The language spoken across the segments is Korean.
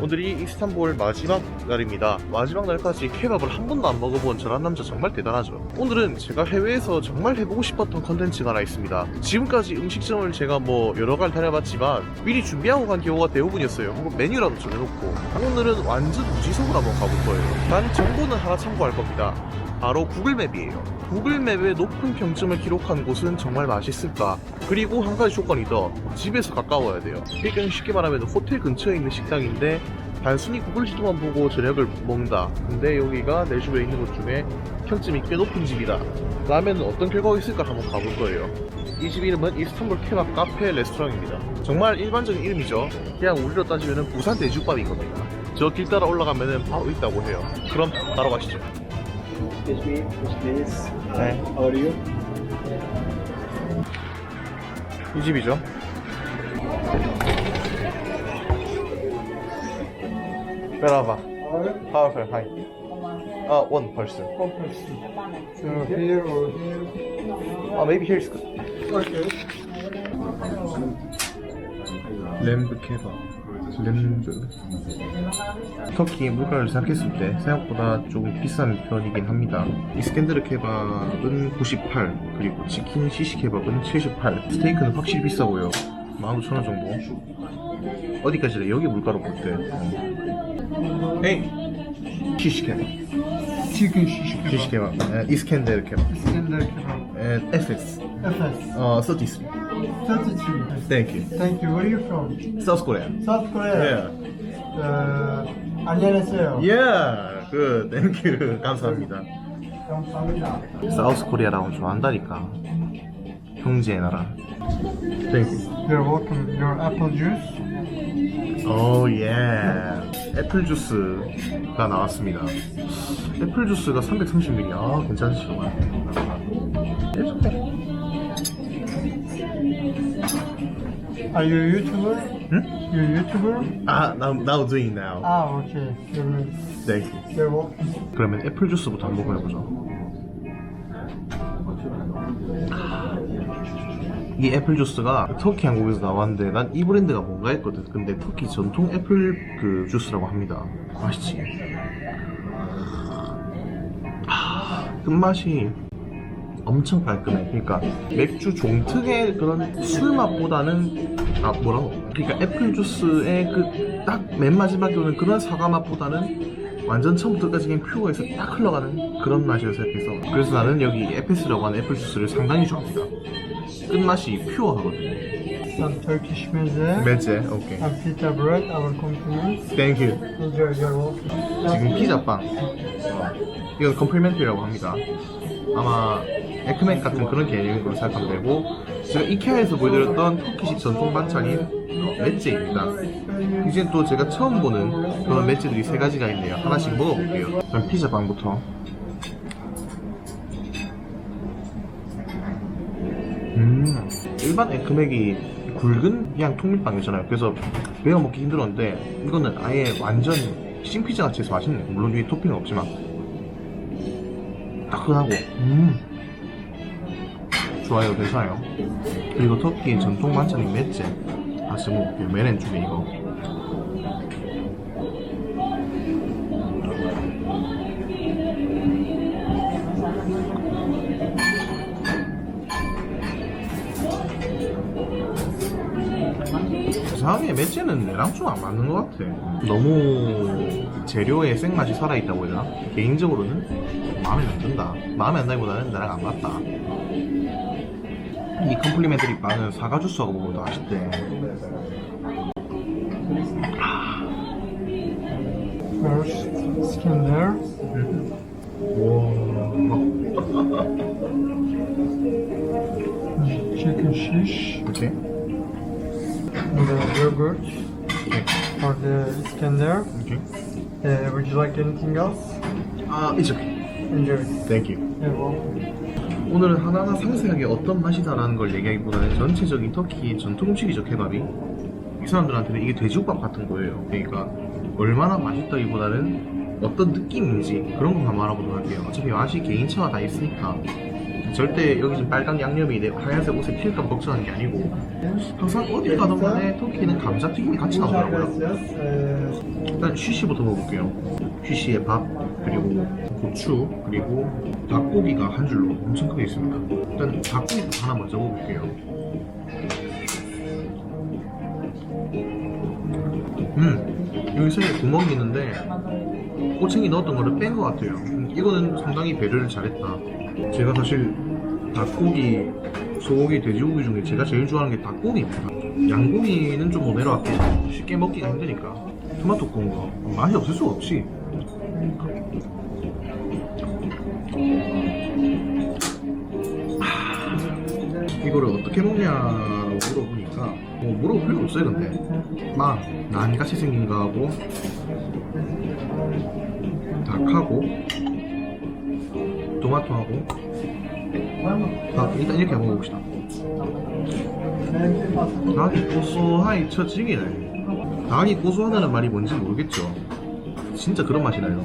오늘이 이스탄불 마지막 날입니다. 마지막 날까지 케밥을 한 번도 안 먹어본 저란 남자 정말 대단하죠. 오늘은 제가 해외에서 정말 해보고 싶었던 컨텐츠가 하나 있습니다. 지금까지 음식점을 제가 뭐 여러 갈 다녀봤지만 미리 준비하고 간 경우가 대부분이었어요. 혹은 메뉴라도 정해놓고 오늘은 완전 무지성으로 한번 가볼 거예요. 단 정보는 하나 참고할 겁니다. 바로 구글맵이에요. 구글맵에 높은 평점을 기록한 곳은 정말 맛있을까? 그리고 한 가지 조건이 더 집에서 가까워야 돼요. 그러니까 쉽게 말하면 호텔 근처에 있는 식당인데 단순히 구글 지도만 보고 저녁을 먹는다. 근데 여기가 내 주변에 있는 곳 중에 평점이 꽤 높은 집이다. 라면 어떤 결과가 있을까 한번 가볼 거예요. 이 집 이름은 이스탄불 케밥 카페 레스토랑입니다. 정말 일반적인 이름이죠. 그냥 우리로 따지면 부산 돼지국밥인 겁니다. 저 길 따라 올라가면 바로 있다고 해요. 그럼 따라 가시죠. Excuse me, please. 네. How are you? 이 집이죠. 빼라봐. Powerful, hi. Uh, one person. One person. So here or here? Uh, maybe here is good. Okay. 램브 케밥. 램브. 터키 물가를 생각했을 때 생각보다 조금 비싼 편이긴 합니다. 이스캔드르 케밥은 98, 그리고 치킨 시시 케밥은 78. 스테이크는 확실히 비싸고요. 15,000원 정도. 어디까지래? 여기 물가로 볼 때. 에이! 시시 케밥. Chicken shish kebab. 시시 케밥. 에, 이스캔데르 케밥. Iskender kebab. 에, FS. FS. 어, 33. 33. Thank you. Thank you. Where are you from? South Korea. South Korea. Yeah. Uh, 안녕하세요. Yeah. Good. Thank you. 감사합니다. 감사합니다. 사우스 코리아라고 좋아한다니까. 형제의 나라. Thank you. You're welcome. Your apple juice. 오 예. 애플 주스가 나왔습니다. 애플 주스가 330ml. 아, okay. Are you a YouTuber? 응? You're a YouTuber? 아, now, now doing now. Ah, okay. You're, Thank you. you're welcome. 그러면 애플 주스부터 한번 먹어보죠. 이 애플 주스가 터키 한국에서 나왔는데 난 이 브랜드가 뭔가 했거든. 근데 터키 전통 애플 그 주스라고 합니다. 맛있지? 아, 끝맛이 엄청 깔끔해. 그러니까 맥주 종특의 그런 술 맛보다는 아 뭐라고? 그러니까 애플 주스의 그 딱 맨 마지막에 오는 그런 사과 맛보다는 완전 처음부터까지 그냥 퓨어해서 딱 흘러가는 그런 맛이어서 생각해서 그래서 나는 여기 에페스라고 하는 애플 주스를 상당히 좋아합니다. 끝맛이 퓨어하거든요. Some Turkish meze. 매제 오케이. And pita bread. Our compliments. 땡큐. You're, you're welcome. 지금 피자빵 이건 컴플리멘트리라고 합니다 아마 에크맥 같은 그런 개념인 걸로 생각하면 되고 제가 이케아에서 보여드렸던 터키식 전통 반찬인 어, 맷제입니다. 이제 또 제가 처음 보는 그런 맷제들이 세 가지가 있네요. 하나씩 먹어볼게요. 그럼 피자빵부터. 음 일반 에크맥이 굵은 그냥 통밀빵이잖아요. 그래서 매워 먹기 힘들었는데 이거는 아예 완전 싱피자 같이 해서 맛있네. 물론 위에 토핑은 없지만. 따끈하고 음 좋아요 괜찮아요 그리고 터키의 전통 반찬인 맷제 다시 먹을게요 메렌 쪽에 이거 이상하게 맷제는 내랑 좀 안 맞는 것 같아. 너무 재료의 생맛이 살아있다고 해야 되나? 개인적으로는 마음에 안 든다. 마음에 안 든다기보다는 나랑 안 맞다. 이 컴플리멘터리 빵은 사과 주스하고 더 맛있대. First, Iskender. Chicken shish. 오케이? And the yogurt for the Iskender. 오케이. Uh, would you like anything else? 아, it's okay. Enjoy. Thank you. You're welcome. 오늘은 하나하나 상세하게 어떤 맛이다라는 걸 얘기하기보다는 전체적인 터키 전통 음식이죠, 케밥이. 이 사람들한테는 이게 돼지국밥 같은 거예요. 그러니까 얼마나 맛있다기보다는 어떤 느낌인지 그런 것만 말하보도록 할게요. 어차피 맛이 개인차가 다 있으니까 절대 여기 지금 빨간 양념이 내 하얀색 옷에 튈까 걱정하는 게 아니고 항상 어디 가든 간에 터키는 감자튀김이 같이 나오더라고요 일단 쉬쉬부터 먹어볼게요 쉬쉬의 밥 그리고 고추 그리고 닭고기가 한 줄로 엄청 크게 있습니다. 일단 닭고기부터 하나 먼저 먹어볼게요. 음 여기 사이에 구멍이 있는데 꼬챙이 넣었던 거를 뺀 것 같아요. 음, 이거는 상당히 배려를 잘했다. 제가 사실 닭고기, 소고기, 돼지고기 중에 제가 제일 좋아하는 게 닭고기입니다. 양고기는 좀못 내려갈게요 쉽게 먹기가 힘드니까 토마토 구운 거. 맛이 없을 수가 없지. 하, 이거를 어떻게 먹냐고 물어보니까 뭐 물어볼 필요 없어요 근데. 막 난같이 생긴 거하고 닭하고 토마토하고 아, 일단 이렇게 먹어봅시다. 닭이 고소하니 처지기네 닭이 고소하다는 말이 뭔지 모르겠죠. 진짜 그런 맛이 나요.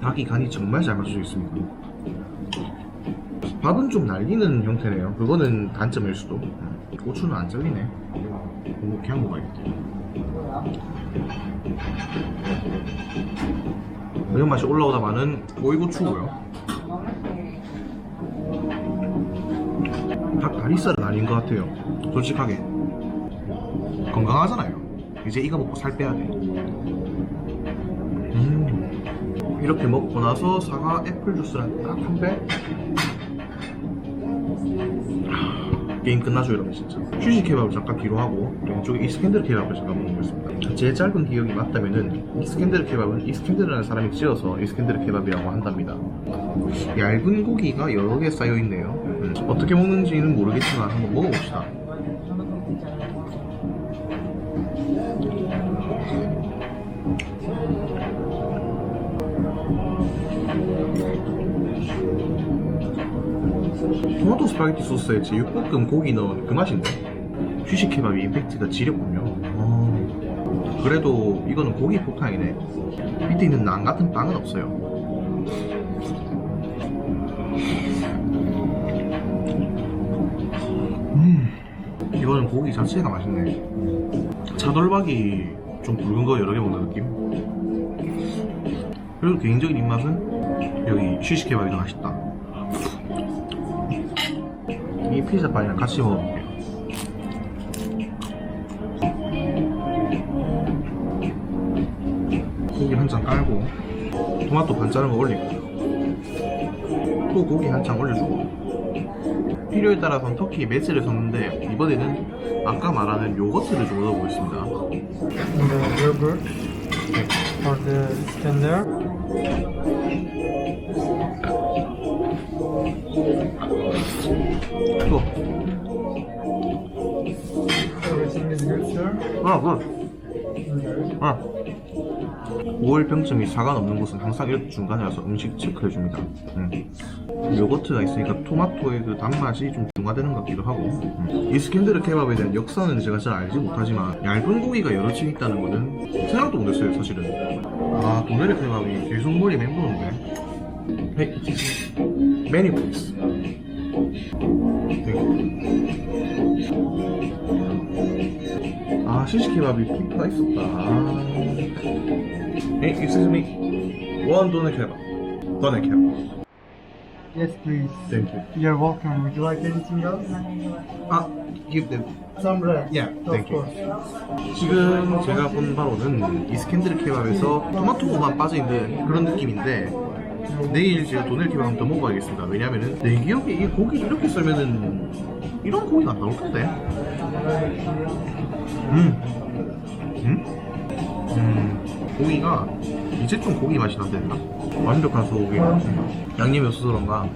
닭이 간이 정말 잘 맞춰져 있습니다. 밥은 좀 날리는 형태네요. 그거는 단점일 수도. 음, 고추는 안 잘리네. 이거 그냥 먹어야겠다. 이런 맛이 올라오다마는 오이고추고요. 닭 다리살은 아닌 것 같아요. 솔직하게. 건강하잖아요 이제 이거 먹고 살 빼야 돼. 음, 이렇게 먹고 나서 사과 애플 주스랑 딱 한 배. 게임 끝나죠 여러분 진짜. 휴식 케밥을 잠깐 뒤로 하고 왼쪽에 이스캔들 케밥을 잠깐 먹어보겠습니다. 제 짧은 기억이 맞다면은 이스캔들 케밥은 이스캔들이라는 사람이 지어서 이스캔들 케밥이라고 한답니다. 얇은 고기가 여러 개 쌓여있네요. 음, 어떻게 먹는지는 모르겠지만 한번 먹어봅시다 토마토 스파게티 소스에 제육볶음 고기 넣은 그 맛인데? 휴식 케밥이 임팩트가 지렸군요. 어, 그래도 이거는 고기 폭탄이네. 밑에 있는 난 같은 빵은 없어요. 음, 이거는 고기 자체가 맛있네. 차돌박이 좀 굵은 거 여러 개 먹는 느낌? 그리고 개인적인 입맛은 여기 쉬시 케밥이 더 맛있다. 이 피자 빵이랑 같이 먹어볼게요. 고기 한 장 깔고 토마토 반 자른 거 올리고 또 고기 한 장 올려주고. 필요에 따라서는 터키 매스를 섞는데 이번에는 아까 말하는 요거트를 좀 넣어보겠습니다. and the yogurt for the Iskender. 또 Everything is good, sir. 아, 그. 아. 5월병증이 사가 넘는 곳은 항상 이렇게 중간에 와서 음식 체크해 줍니다. 음. 요거트가 있으니까 토마토의 그 단맛이 좀 중화되는 것 같기도 하고 음. 이스캔드르 케밥에 대한 역사는 제가 잘 알지 못하지만 얇은 고기가 여러 층 있다는 거는 생각도 못했어요 사실은 아 도네르 케밥이 계속 머리 맴도는데 Hey, menu please. 아 시시케밥이 피가 있었다 아. Hey, excuse me. One doner kebab. Doner kebab. Yes, please. Thank you. You're welcome. Would you like anything else? 아, give them. Some bread. Yeah, thank you. course. 지금 제가 본 바로는 이스캔드르 케밥에서 토마토만 빠져있는 그런 느낌인데 내일 제가 도넬 케밥 한번 더 먹어봐야겠습니다. 왜냐면은 내 기억에 이 고기 이렇게 썰면은 이런 고기가 안 나올 텐데. 음. 음? 음. 고기가 이제 좀 고기 맛이 난다나 완벽한 소고기. 음. 양념이 없어서 그런가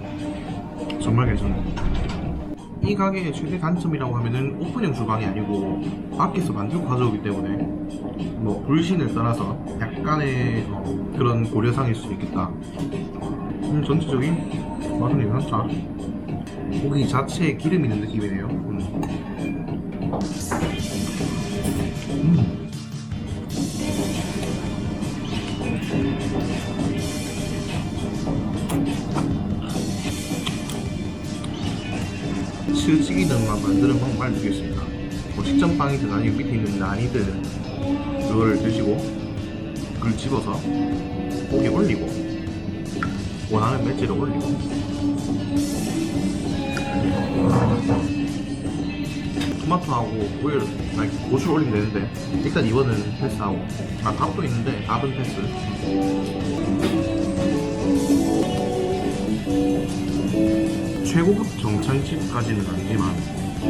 정말 괜찮네. 이 가게의 최대 단점이라고 하면은 오픈형 주방이 아니고 밖에서 만들고 가져오기 때문에 뭐 불신을 떠나서 약간의 어, 그런 고려상일 수도 있겠다. 음, 전체적인 맛은 괜찮다. 고기 자체에 기름 있는 느낌이네요. 음. 음. 부대찌개는 만드는 방법 알려드리겠습니다. 뭐 식전빵이든 아니면 밑에 있는 난이든 그걸 드시고 그걸 집어서 고기에 올리고 원하는 맷질을 올리고. 토마토하고 아니 고추를 올리면 되는데 일단 이거는 패스하고. 아 밥도 있는데 밥은 패스 최고급 정찬집까지는 아니지만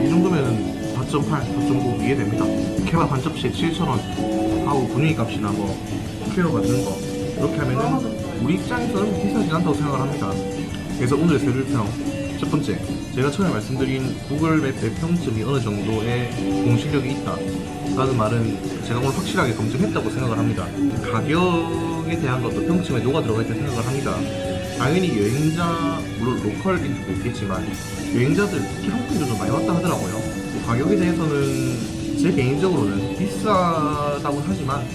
이 정도면 4.8, 4.9 이해됩니다. 케밥 한 접시에 7,000원 하고 분위기 값이나 뭐 케어 받는 거. 이렇게 하면은 우리 입장에서는 비싸지 않다고 생각을 합니다. 그래서 오늘의 세율평. 첫 번째 제가 처음에 말씀드린 구글맵 대평점이 어느 정도의 공신력이 있다. 라는 말은 제가 오늘 확실하게 검증했다고 생각을 합니다. 가격에 대한 것도 평점에 녹아 들어가 있다고 생각을 합니다 당연히 여행자 물론 로컬인지도 있겠지만 여행자들 특히 한국인들도 많이 왔다 하더라고요. 가격에 대해서는 제 개인적으로는 비싸다고 하지만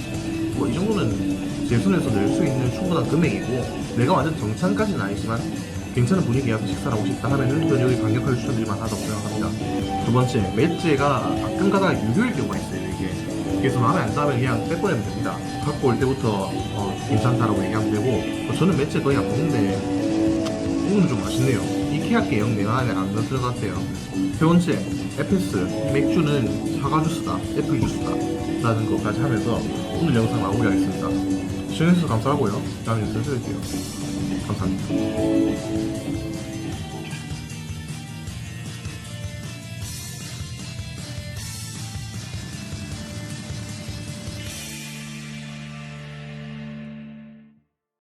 뭐 이 정도는 제 손에서 낼 수 있는 충분한 금액이고 내가 완전 정찬까지는 아니지만 괜찮은 분위기에서 식사를 하고 싶다 하면은 여기 강력하게 추천드릴 만하다고 생각합니다. 두 번째 맷제가 가끔 가다가 유료일 경우가 있어요 그래서 마음에 안 들면 그냥 빼버리면 됩니다. 갖고 올 때부터 어, 괜찮다라고 얘기하면 되고 어, 저는 맷제 거의 안 먹는데 오늘은 좀 맛있네요. 이케아께 영 내가 안에 안 넣을 것 같아요. 세 번째 에페스. 이 맥주는 사과 주스다. 애플 주스다 라는 것까지 하면서 오늘 영상 마무리하겠습니다. 시청해주셔서 감사하고요. 다음에 인사 드릴게요. 감사합니다